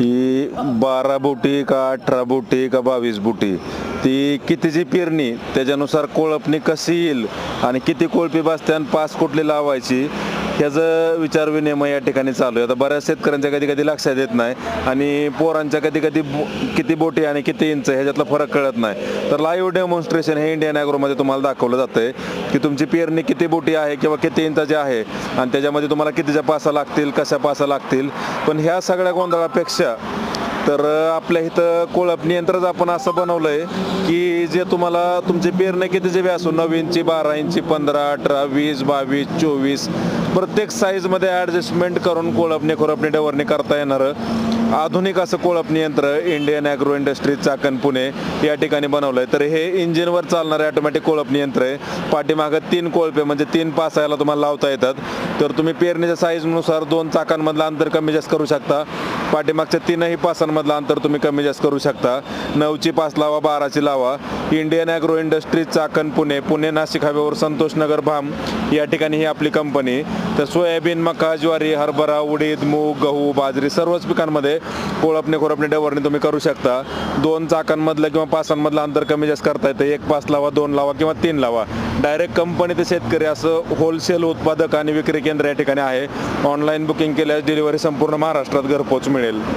ही बारा बोटी का अठरा बोटी का बावीस बोटी ती कितीची पेरणी त्याच्यानुसार कोळपणी कशी येईल आणि किती कोळपी बसते आणि पाच कुठली लावायची ह्याचं विचार विनिमय या ठिकाणी चालू आहे. आता बऱ्याच शेतकऱ्यांच्या कधी कधी लक्षात येत नाही आणि पोरांच्या कधी कधी बो- किती बोटी आणि किती इंच ह्याच्यातला फरक कळत नाही. तर लाईव्ह डेमॉन्स्ट्रेशन हे इंडियन ॲग्रोमध्ये तुम्हाला दाखवलं जातंय की तुमची पेरणी किती बोटी आहे किंवा किती इंचाची आहे आणि त्याच्यामध्ये तुम्हाला कितीच्या पासा लागतील कशा पासा लागतील. पण ह्या सगळ्या गोंधळापेक्षा तर आपल्या इथं कोळपणी यंत्रच आपण असं बनवलंय की जे तुम्हाला तुमची पेरणी कितीची बी असो नऊ इंची बारा इंची पंधरा अठरा वीस बावीस चोवीस प्रत्येक साईजमध्ये ॲडजस्टमेंट करून कोळपणे खोरपणे डवरणे करता येणारं. आधुनिक असं कोळपणी यंत्र Indian agro industries Chakan Pune या ठिकाणी बनवलंय. तर हे इंजिनवर चालणारे ऑटोमॅटिक कोळपणी यंत्र आहे. पाठीमागं तीन कोळपे म्हणजे तीन पासायला तुम्हाला लावता येतात. तर तुम्ही पेरणीच्या साईजनुसार दोन चाकांमधलं अंतर कमी जास्त करू शकता. पाठीमागच्या तीनही पासांमधलं अंतर तुम्ही कमी जास्त करू शकता. नऊची पाच लावा बाराची लावा. Indian agro industries Chakan Pune. Pune Nashik however Santosh Nagar भाम या ठिकाणी ही आपली कंपनी. तर सोयाबीन मका ज्वारी हरभरा उडीद मूग गहू बाजरी सर्वच पिकांमध्ये कोळपणे खोरपणे डवरणी तुम्ही करू शकता. दोन चाकांमधलं किंवा पासांमधलं अंतर कमी जास्त करता येतं. एक पाच लावा दोन लावा किंवा तीन लावा. डायरेक्ट कंपनी ते शेतकरी असं होलसेल उत्पादक आणि विक्री केंद्र या ठिकाणी आहे. ऑनलाईन बुकिंग केल्यास डिलिव्हरी संपूर्ण महाराष्ट्रात घरपोच मिळेल